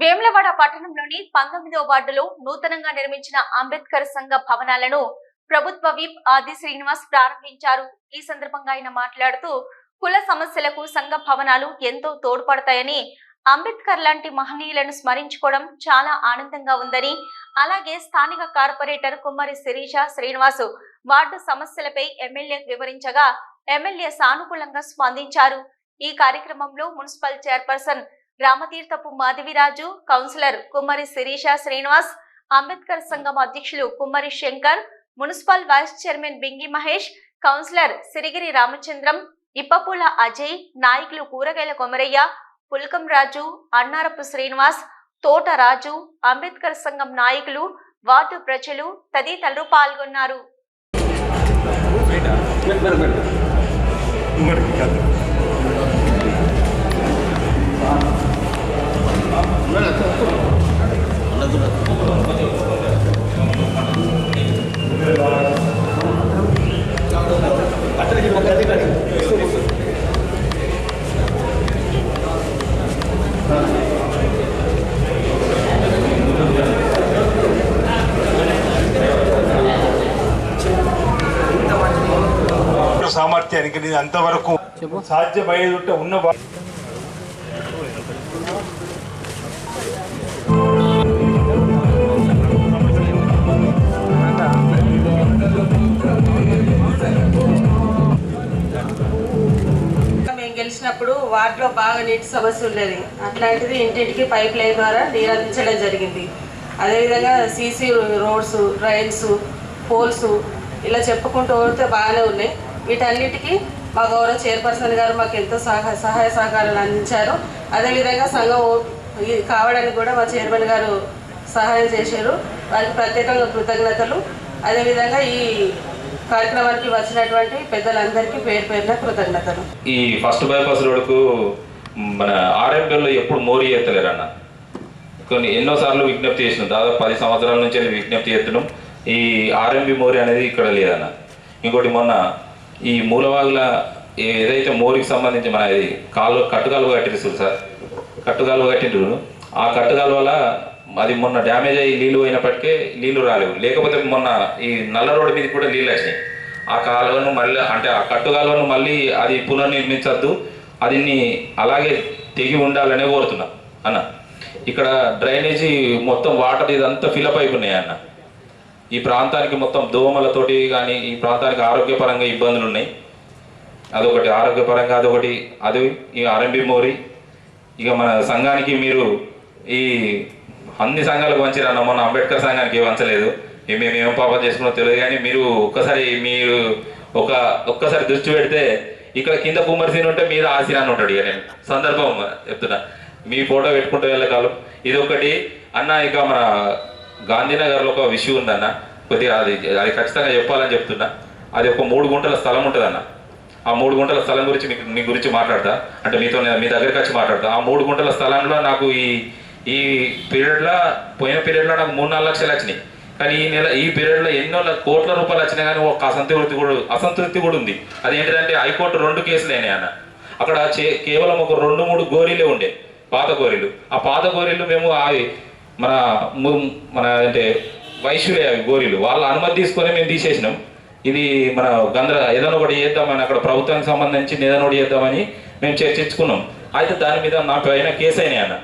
వేములవాడ పట్టణంలోని పంతొమ్మిదవ వార్డులో నూతనంగా నిర్మించిన అంబేద్కర్ సంఘ భవనాలను ప్రభుత్వ విప్ ఆది శ్రీనివాస్ ప్రారంభించారు. ఈ సందర్భంగా ఆయన మాట్లాడుతూ కుల సమస్యలకు సంఘ భవనాలు ఎంతో తోడ్పడతాయని అంబేద్కర్ లాంటి మహనీయులను స్మరించుకోవడం చాలా ఆనందంగా ఉందని అలాగే స్థానిక కార్పొరేటర్ కుమ్మరి శిరీష శ్రీనివాసు వార్డు సమస్యలపై ఎమ్మెల్యే వివరించగా ఎమ్మెల్యే సానుకూలంగా స్పందించారు. ఈ కార్యక్రమంలో municipal chairperson Ramatheerthapu Madhaviraju councillor Kummari Sirisha Srinivas Ambedkar సంఘం అధ్యక్షులు Kummari Shankar municipal vice chairman Bingi Mahesh councillor Sirigiri Ramachandram Ippapula Ajay నాయకులు కూరగాయల కొమరయ్య పుల్కం రాజు అన్నారపు శ్రీనివాస్ తోట రాజు అంబేద్కర్ సంఘం నాయకులు వార్డు ప్రజలు తదితరులు పాల్గొన్నారు. సామర్థ్యానికి అంతవరకు సాధ్యమయ్యేది ఉంటే ఉన్న ఉన్నప్పుడు వాటిలో వార్డులో బాగా నీటి సమస్య ఉండేది. అట్లాంటిది ఇంటింటికి పైప్ లైన్ ద్వారా నీరు అందించడం జరిగింది. అదేవిధంగా సీసీ రోడ్స్ డ్రైన్స్ పోల్స్ ఇలా చెప్పుకుంటూ పోతే బాగానే ఉన్నాయి. వీటన్నిటికీ మా గౌరవ చైర్పర్సన్ గారు మాకు ఎంతో సహాయ సహాయ సహకారాలు అందించారు. అదేవిధంగా సంఘం కావడానికి కూడా మా చైర్మన్ గారు సహాయం చేశారు. వారికి ప్రత్యేకంగా కృతజ్ఞతలు. అదేవిధంగా ఈ కార్యక్రమానికి వచ్చినటువంటి పెద్దలందరికీ పేరు పేరున కృతజ్ఞతలు. ఈ ఫస్ట్ బైపాస్ రోడ్కు మన ఆర్ఎంపీలో ఎప్పుడు మోరీ ఎత్తలేరు అన్న కొన్ని ఎన్నోసార్లు విజ్ఞప్తి చేసినాం. దాదాపు పది సంవత్సరాల నుంచి విజ్ఞప్తి చేస్తున్నాం. ఈ ఆర్ఎంపీ మోరీ అనేది ఇక్కడ లేదన్న. ఇంకోటి మొన్న ఈ మూలవాగుల ఏదైతే మోరీకి సంబంధించి మన ఇది కాలు కట్టుకాలు కట్టిరు సార్. కట్టుకాలు కట్టిండ్రు ఆ కట్టుకాలువ వల్ల అది మొన్న డ్యామేజ్ అయ్యి నీళ్ళు పోయినప్పటికే నీళ్ళు రాలేవు. లేకపోతే మొన్న ఈ నల్ల రోడ్డు మీద కూడా నీళ్ళు వచ్చినాయి. ఆ కాలువను మళ్ళీ అంటే ఆ కట్టు కాలువను మళ్ళీ అది పునర్నిర్మించద్దు. అది అలాగే తెగి ఉండాలనే కోరుతున్నా. అన్న ఇక్కడ డ్రైనేజీ మొత్తం వాటర్ ఇదంతా ఫిలప్ అయిపోయినాయి అన్న. ఈ ప్రాంతానికి మొత్తం దోమలతోటి కానీ ఈ ప్రాంతానికి ఆరోగ్యపరంగా ఇబ్బందులు ఉన్నాయి. అదొకటి ఆరోగ్యపరంగా అదొకటి అది ఈ ఆర్ఎంబి మోరి. ఇక మన సంఘానికి మీరు ఈ అన్ని సంఘాలకు వంచిరన్న మొన్న అంబేద్కర్ సంఘానికి వంచలేదు. మేము ఏం పాపం చేసుకున్నో తెలియదు కానీ మీరు ఒక్కసారి మీరు ఒక ఒక్కసారి దృష్టి పెడితే ఇక్కడ కింద కుమ్మరిసీన్ ఉంటే మీద ఆసీనాన్ని ఉంటాడు ఇక నేను. సందర్భం చెప్తున్నా. మీ ఫోటో పెట్టుకుంటూ వెళ్ళకాలం ఇది ఒకటి. అన్న ఇక మన గాంధీనగర్లో ఒక విషయం ఉందన్న. కొద్దిగా అది అది ఖచ్చితంగా చెప్పాలని చెప్తున్నా. అది ఒక మూడు గుంటల స్థలం ఉంటుందన్న. ఆ మూడు గుంటల స్థలం గురించి మీకు మీ గురించి మాట్లాడతా. అంటే మీతో మీ దగ్గరికి వచ్చి మాట్లాడతా. ఆ మూడు గుంటల స్థలంలో నాకు ఈ ఈ పీరియడ్లో పోయిన పీరియడ్లో నాకు మూడు నాలుగు లక్షలు వచ్చినాయి. కానీ ఈ నెల ఈ పీరియడ్లో ఎన్నో కోట్ల రూపాయలు వచ్చినాయి కానీ ఒక అసంతృప్తి కూడా అసంతృప్తి కూడా ఉంది. అదేంటిదంటే హైకోర్టు రెండు కేసులు అయినాయి అన్న. అక్కడ చే- కేవలం ఒక రెండు మూడు గోరీలే ఉండే పాత గోరీలు. ఆ పాత గోరీలు మేము అవి మన ము- మన అంటే వైశ్యులే అవి గోరీలు. వాళ్ళ అనుమతి తీసుకొని మేము తీసేసినాం. ఇది మన గంధ్ర ఏదైనా ఒకటి చేద్దామని అక్కడ ప్రభుత్వానికి సంబంధించి ఏదైనా ఒకటి చేద్దామని మేము చర్చించుకున్నాం. అయితే దాని మీద నా పైన కేసు అయినాయి అన్న.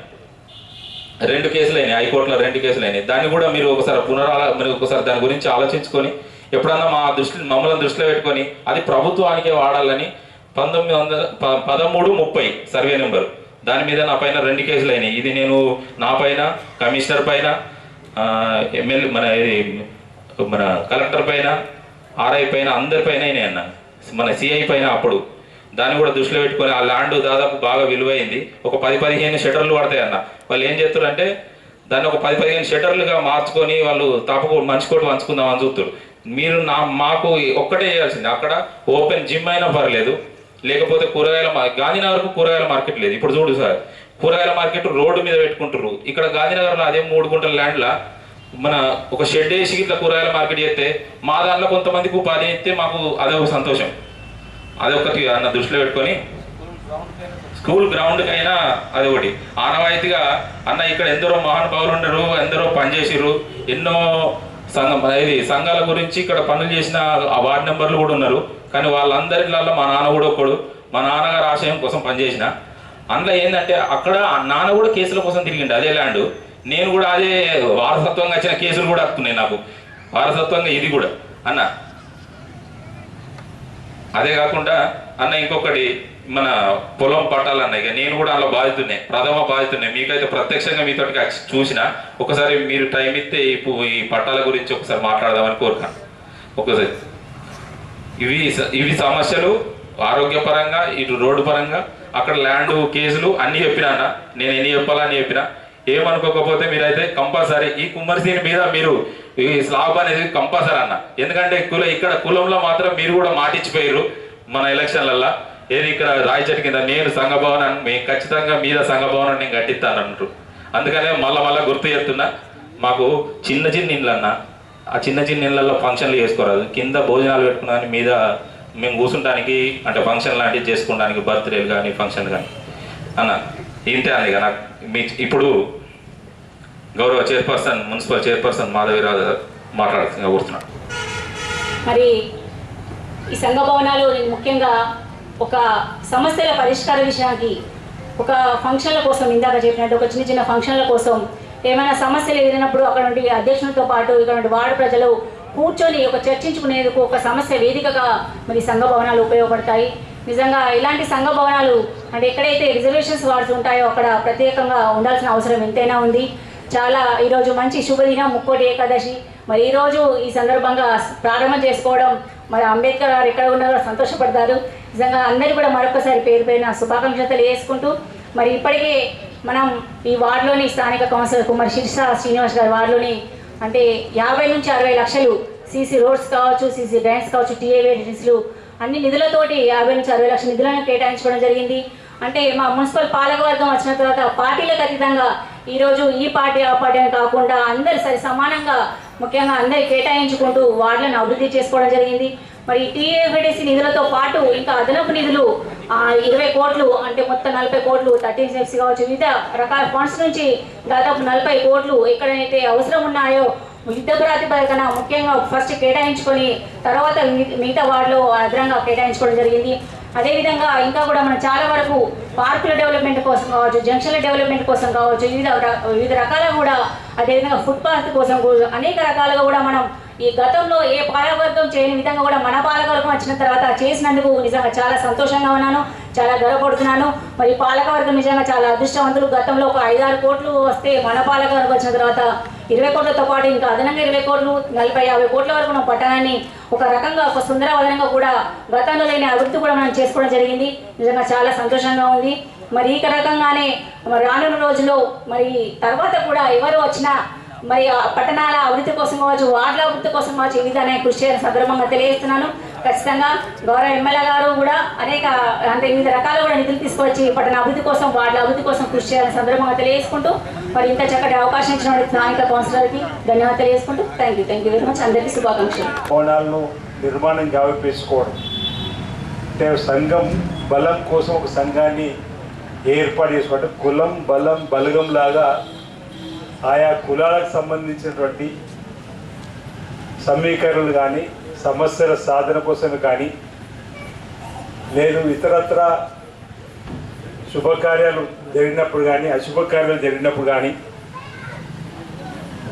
రెండు కేసులు అయినాయి హైకోర్టులో రెండు కేసులు అయినాయి దాన్ని కూడా మీరు ఒకసారి పునరాల మీరు ఒకసారి దాని గురించి ఆలోచించుకొని ఎప్పుడన్నా మా దృష్టి మమ్మల్ని దృష్టిలో పెట్టుకొని అది ప్రభుత్వానికే వాడాలని పంతొమ్మిది వందల పదమూడు ముప్పై సర్వే నెంబర్. దాని మీద నా పైన రెండు కేసులు అయినాయి ఇది నేను నా పైన కమిషనర్ పైన ఎమ్మెల్యే మన ఇది మన కలెక్టర్ పైన ఆర్ఐ పైన అందరి పైన అయినాయి అన్న. మన సిఐ పైన అప్పుడు. దాన్ని కూడా దృష్టిలో పెట్టుకొని ఆ ల్యాండ్ దాదాపు బాగా విలువైంది. ఒక పది పదిహేను షటర్లు పడతాయి అన్న. వాళ్ళు ఏం చేస్తారంటే దాన్ని ఒక పది పదిహేను షటర్లుగా మార్చుకొని వాళ్ళు తప్పకు మంచి కోటి పంచుకుందాం అని చూస్తారు మీరు నా మాకు ఒక్కటే చేయాల్సింది. అక్కడ ఓపెన్ జిమ్ అయినా పర్లేదు. లేకపోతే కూరగాయల మా- గాంధీనగర్కు కూరగాయల మార్కెట్ లేదు. ఇప్పుడు చూడు సార్ కూరగాయల మార్కెట్ రోడ్డు మీద పెట్టుకుంటారు ఇక్కడ గాంధీనగర్లో అదే మూడు గుంటల ల్యాండ్లా మన ఒక షెడ్ వేసి ఇట్లా కూరగాయల మార్కెట్ చేస్తే మా దాంట్లో కొంతమందికి ఉపాధి ఇస్తే మాకు అదే ఒక సంతోషం. అదొకటి అన్న దృష్టిలో పెట్టుకొని స్కూల్ గ్రౌండ్కి అయినా అదొకటి. ఆనవాయితీగా అన్న ఇక్కడ ఎందరో మహానుభావులు ఉండరు ఎందరో పనిచేసిర్రు ఎన్నో సంఘం ఇది సంఘాల గురించి ఇక్కడ పనులు చేసిన ఆ వార్డు నెంబర్లు కూడా ఉన్నారు. కానీ వాళ్ళందరిలో మా నాన్న కూడా ఒకడు మా నాన్నగారు ఆశయం కోసం పనిచేసిన అందులో ఏంటంటే అక్కడ నాన్న కూడా కేసుల కోసం తిరిగిండు అదే ల్యాండ్. నేను కూడా అదే వారసత్వంగా వచ్చిన కేసులు కూడా వస్తున్నాయి నాకు. వారసత్వంగా ఇది కూడా అన్న. అదే కాకుండా అన్న ఇంకొకటి మన పొలం పట్టాలు అన్నయ్య నేను కూడా అలా బాధితున్నాయి ప్రథమ బాధితున్నాయి మీకైతే ప్రత్యక్షంగా మీతోటి చూసిన ఒకసారి మీరు టైం ఇస్తే ఈ ఈ పట్టాల గురించి ఒకసారి మాట్లాడదామని కోరుకున్నాను ఒకసారి ఇవి ఇవి సమస్యలు ఆరోగ్యపరంగా ఇటు రోడ్డు పరంగా అక్కడ ల్యాండ్ కేసులు అన్ని చెప్పినా అన్న. నేను ఎన్ని చెప్పాలని చెప్పిన. ఏమనుకోకపోతే మీరైతే కంపల్సరీ ఈ కుమ్మరిసీని మీద మీరు ఈ స్లాబ్ అనేది కంపల్సరీ అన్న. ఎందుకంటే కుల ఇక్కడ కులంలో మాత్రం మీరు కూడా మాటిచ్చిపోయారు మన ఎలక్షన్లల్లో. ఏది ఇక్కడ రాయి చెట్టు కింద నేను సంఘభవనాన్ని మేము ఖచ్చితంగా మీద సంఘభవనాన్ని నేను కట్టిస్తాను అంటారు అందుకనే మళ్ళా మళ్ళా గుర్తు చేస్తున్నా మాకు చిన్న చిన్న ఇండ్లు ఆ చిన్న చిన్న ఇళ్ళల్లో ఫంక్షన్లు చేసుకోరాదు. కింద భోజనాలు పెట్టుకున్నాను మీద మేము కూర్చుంటానికి అంటే ఫంక్షన్ లాంటివి చేసుకోవడానికి బర్త్డేలు కానీ ఫంక్షన్ కానీ. అన్న. ఇంతే అని ఇక నాకు మీ ఇప్పుడు గౌరవ చైర్పర్సన్ మున్సిపల్ చైర్పర్సన్ మాధవిరాజు మాట్లాడుతున్నా కూర్చున్నాను మరి ఈ సంఘ భవనాలు నేను ముఖ్యంగా ఒక సమస్యల పరిష్కార విషయానికి ఒక ఫంక్షన్ల కోసం ఇందాక చెప్పినట్టు ఒక చిన్న చిన్న ఫంక్షన్ల కోసం ఏమైనా సమస్యలు ఎదిరినప్పుడు అక్కడ నుండి అధ్యక్షులతో పాటు ఇక్కడ నుండి వార్డు ప్రజలు కూర్చొని ఒక చర్చించుకునేందుకు ఒక సమస్య వేదికగా మరి సంఘ భవనాలు ఉపయోగపడతాయి. నిజంగా ఇలాంటి సంఘ భవనాలు అంటే ఎక్కడైతే రిజర్వేషన్స్ వార్డ్స్ ఉంటాయో అక్కడ ప్రత్యేకంగా ఉండాల్సిన అవసరం ఎంతైనా ఉంది. చాలా ఈరోజు మంచి శుభదినం ముక్కోటి ఏకాదశి. మరి ఈరోజు ఈ సందర్భంగా ప్రారంభం చేసుకోవడం మరి అంబేద్కర్ గారు ఎక్కడ ఉన్నారో సంతోషపడతారు. నిజంగా అందరికీ కూడా మరొకసారి పేరు పేరున శుభాకాంక్షలు వేసుకుంటూ మరి ఇప్పటికే మనం ఈ వార్డులోని స్థానిక కౌన్సిలర్ కుమార్ శిర్షా శ్రీనివాస్ గారి వార్డులోని అంటే యాభై నుంచి అరవై లక్షలు సీసీ రోడ్స్ కావచ్చు సీసీ డ్రైన్స్ కావచ్చు టీఏ డ్రైన్స్లు అన్ని నిధులతోటి యాభై నుంచి అరవై లక్షల నిధులను కేటాయించుకోవడం జరిగింది. అంటే మా మున్సిపల్ పాలకవర్గం వచ్చిన తర్వాత పార్టీలకు అతీతంగా ఈరోజు ఈ పార్టీ ఆ పార్టీ అని కాకుండా అందరు సరి సమానంగా ముఖ్యంగా అందరి కేటాయించుకుంటూ వార్డులను అభివృద్ధి చేసుకోవడం జరిగింది. మరి టీఏవిడిసి నిధులతో పాటు ఇంకా అదనపు నిధులు ఇరవై కోట్లు అంటే మొత్తం నలభై కోట్లు థర్టీన్ సెఫ్స్ కావచ్చు వివిధ రకాల ఫండ్స్ నుంచి దాదాపు నలభై కోట్లు ఎక్కడైతే అవసరం ఉన్నాయో యుద్ధ ప్రాతిపదికన ముఖ్యంగా ఫస్ట్ కేటాయించుకొని తర్వాత మిగతా వార్డులో అదనంగా కేటాయించుకోవడం జరిగింది. అదేవిధంగా ఇంకా కూడా మనం చాలా వరకు పార్కుల డెవలప్మెంట్ కోసం కావచ్చు జంక్షన్ల డెవలప్మెంట్ కోసం కావచ్చు వివిధ వివిధ రకాలుగా కూడా అదేవిధంగా ఫుట్పాత్ కోసం కూడా అనేక రకాలుగా కూడా మనం ఈ గతంలో ఏ పాలకవర్గం చేయని విధంగా కూడా మన పాలకవర్గం వచ్చిన తర్వాత చేసినందుకు నిజంగా చాలా సంతోషంగా ఉన్నాను చాలా గర్వపడుతున్నాను. మరి పాలకవర్గం నిజంగా చాలా అదృష్టవంతులు. గతంలో ఒక ఐదారు కోట్లు వస్తే మన పాలకవర్గం వచ్చిన తర్వాత ఇరవై కోట్లతో పాటు ఇంకా అదనంగా ఇరవై కోట్లు నలభై యాభై కోట్ల వరకు మన పట్టణాన్ని ఒక రకంగా ఒక సుందరవదనంగా కూడా గతంలో లేని అభివృద్ధి కూడా మనం చేసుకోవడం జరిగింది. నిజంగా చాలా సంతోషంగా ఉంది. మరి ఈ రకంగానే మరి రానున్న రోజుల్లో మరి తర్వాత కూడా ఎవరు వచ్చినా మరి ఆ పట్టణాల అభివృద్ధి కోసం కావచ్చు వార్డుల అభివృద్ధి కోసం కావచ్చు ఈ విధానే కృషి చేయడం సందర్భంగా తెలియజేస్తున్నాను. ఖచ్చితంగా గౌరవ ఎమ్మెల్యే గారు కూడా అనేక అంటే వివిధ రకాలు కూడా నిధులు తీసుకొచ్చి పట్టణ అభివృద్ధి కోసం వాళ్ళ అభివృద్ధి కోసం కృషి చేయాలని సందర్భంగా తెలియజేసుకుంటూ మరి ఇంత చక్కటి అవకాశం ఇచ్చిన స్థానిక కౌన్సిలర్కి ధన్యవాదాలు తెలియజేసుకుంటూ thank you thank you very much అందరికీ శుభాకాంక్షలు. కోణాలను నిర్మాణం గావిపేసుకోవడం అంటే సంఘం బలం కోసం ఒక సంఘాన్ని ఏర్పాటు చేసుకోవడం. కులం బలం బలగం లాగా ఆయా కులాలకు సంబంధించినటువంటి సమీకరణలు కానీ సమస్యల సాధన కోసం కానీ లేదు ఇతరత్ర శుభకార్యాలు జరిగినప్పుడు కానీ అశుభకార్యాలు జరిగినప్పుడు కానీ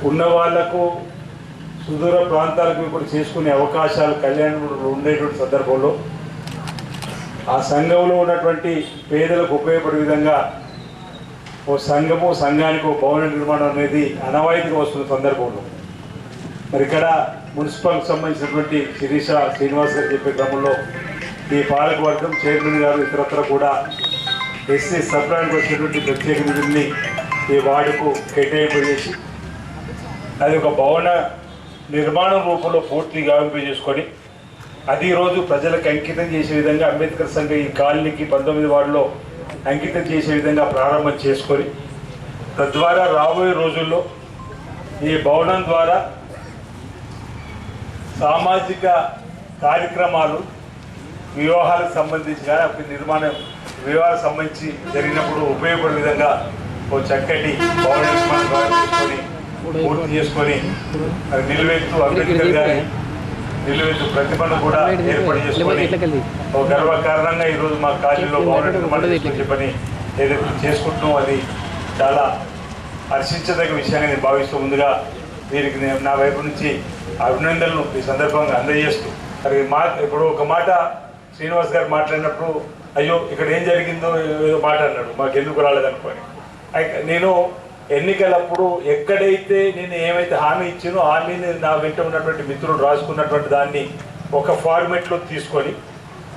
ఉన్న వాళ్ళకు సుదూర ప్రాంతాలకు ఇప్పుడు చేసుకునే అవకాశాలు కళ్యాణంలో ఉండేటువంటి సందర్భంలో ఆ సంఘంలో ఉన్నటువంటి పేదలకు ఉపయోగపడే విధంగా ఓ సంఘము సంఘానికి ఓ భవన నిర్మాణం అనేది అనవాయితీగా వస్తున్న సందర్భంలో. మరి ఇక్కడ మున్సిపల్కి సంబంధించినటువంటి శిరీష శ్రీనివాస్ గారు చెప్పే క్రమంలో ఈ పాలక వర్గం చైర్మన్ గారు ఇతరత్ర కూడా ఎస్సీ సప్లానికి వచ్చినటువంటి ప్రత్యేక నిధుల్ని ఈ వార్డుకు కేటాయింపు చేసి అది ఒక భవన నిర్మాణం రూపంలో పూర్తి గావింపు చేసుకొని అది రోజు ప్రజలకు అంకితం చేసే విధంగా అంబేద్కర్ సంఘ ఈ కాలనీకి పంతొమ్మిది వార్డులో అంకితం చేసే విధంగా ప్రారంభం చేసుకొని తద్వారా రాబోయే రోజుల్లో ఈ భవనం ద్వారా సామాజిక కార్యక్రమాలు వివాహాలకు సంబంధించి కానీ అప్పుడు నిర్మాణం వివాహాలకు సంబంధించి జరిగినప్పుడు ఉపయోగపడే విధంగా ఓ చక్కటి భవన నిర్మాణ చేసుకొని పూర్తి చేసుకొని అది నిలువెత్తు అంబేద్కర్ గారి నిలువెత్తు ప్రతిభను కూడా ఏర్పాటు చేసుకొని ఒక గర్వకారణంగా ఈరోజు మా కాలేజీలో భవన నిర్మాణం చెప్పని ఏదైతే చేసుకుంటున్నాం అది చాలా హర్షించదగ్గ విషయాన్ని నేను భావిస్తూ ముందుగా వీరికి నేను నా వైపు నుంచి అభినందనలు ఈ సందర్భంగా అందజేస్తూ. మరి మా ఇప్పుడు ఒక మాట శ్రీనివాస్ గారు మాట్లాడినప్పుడు అయ్యో ఇక్కడ ఏం జరిగిందో ఏదో మాట అన్నాడు మాకు ఎందుకు రాలేదనుకోని నేను ఎన్నికలప్పుడు ఎక్కడైతే నేను ఏమైతే హామీ ఇచ్చినో హామీని నా వెంట ఉన్నటువంటి మిత్రులు రాసుకున్నటువంటి దాన్ని ఒక ఫార్మెట్లో తీసుకొని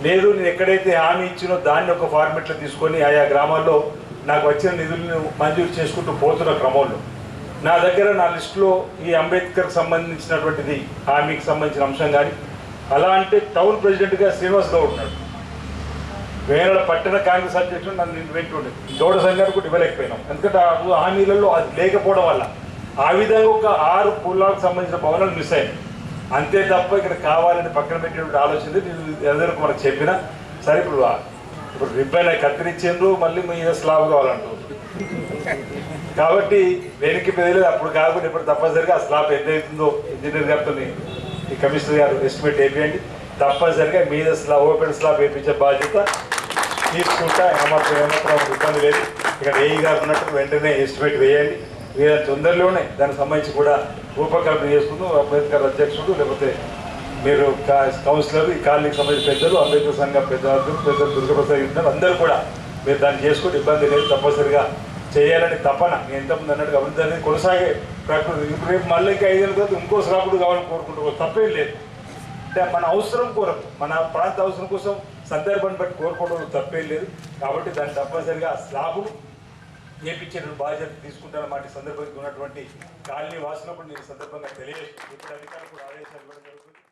లేదు నేను ఎక్కడైతే హామీ ఇచ్చినో దాన్ని ఒక ఫార్మెట్లో తీసుకొని ఆయా గ్రామాల్లో నాకు వచ్చిన నిధులను మంజూరు చేసుకుంటూ పోతున్న క్రమంలో నా దగ్గర నా లిస్టులో ఈ అంబేద్కర్ సంబంధించినటువంటిది హామీకి సంబంధించిన అంశం కానీ అలా అంటే టౌన్ ప్రెసిడెంట్గా శ్రీనివాస్ గౌడ్ ఉన్నాడు. వేరే పట్టణ కాంగ్రెస్ అధ్యక్షుడు నన్ను నేను వెంటుండే దోడ సంఘాన్ని కూడా ఇవ్వలేకపోయినాం. ఎందుకంటే ఆ హామీలలో అది లేకపోవడం వల్ల ఆ విధంగా ఒక ఆరు పుల్లాలకు సంబంధించిన భవనాలు మిస్ అయ్యాయి అంతే తప్ప ఇక్కడ కావాలని పక్కన పెట్టేటువంటి ఆలోచన నేను ఎదురుకు మనకు చెప్పిన సరే ఇప్పుడు ఇప్పుడు రిబ్బన్ కత్తిరించిండ్రు మళ్ళీ మీద స్లాబ్ కావాలంటారు. కాబట్టి వెనక్కి పెదలేదు. అప్పుడు కాకుండా ఇప్పుడు తప్పనిసరిగా ఆ స్లాబ్ ఎంత అవుతుందో ఇంజనీర్ గారితో ఈ కమిషనర్ గారు ఎస్టిమేట్ వేయండి తప్పనిసరిగా మీద స్లాబ్ ఓపెన్ స్లాబ్ వేయించే బాధ్యత తీసుకుంటా. ఏమాత్రం ఏమాత్రం ఇబ్బంది లేదు. ఇక్కడ ఏఈ గారు ఉన్నట్టు వెంటనే ఎస్టిమేట్ వేయండి. వీళ్ళ తొందరలోనే దానికి సంబంధించి కూడా రూపకల్పన చేసుకుందాం. అంబేద్కర్ అధ్యక్షుడు లేకపోతే మీరు కా- కౌన్సిలర్ ఈ కాలనీకి సంబంధించిన పెద్దలు అంబేద్కర్ సంఘం పెద్ద పెద్దలు దుర్గప్రసాద్ అందరూ కూడా మీరు దాన్ని చేసుకుంటే ఇబ్బంది లేదు. తప్పనిసరిగా చేయాలని తపన. నేను ఎంతమంది అన్నట్టుగా కాబట్టి అనేది కొనసాగే ప్రకృతి ఇప్పుడు రేపు మళ్ళీ ఇంకా ఐదేళ్ళ తర్వాత ఇంకో శ్రాపుడు కావాలని కోరుకుంటూ తప్పేం లేదు. అంటే మన అవసరం కొరకు మన ప్రాంత అవసరం కోసం సందర్భాన్ని బట్టి కోరుకోవడం తప్పేం లేదు. కాబట్టి దాన్ని తప్పనిసరిగా ఆ స్లాబును చేపించే బాధ్యత తీసుకుంటారన్నమాట ఈ సందర్భంగా ఉన్నటువంటి కాలనీ వాసులకు నేను సందర్భంగా తెలియజేస్తాను ఇప్పుడు అధికారులు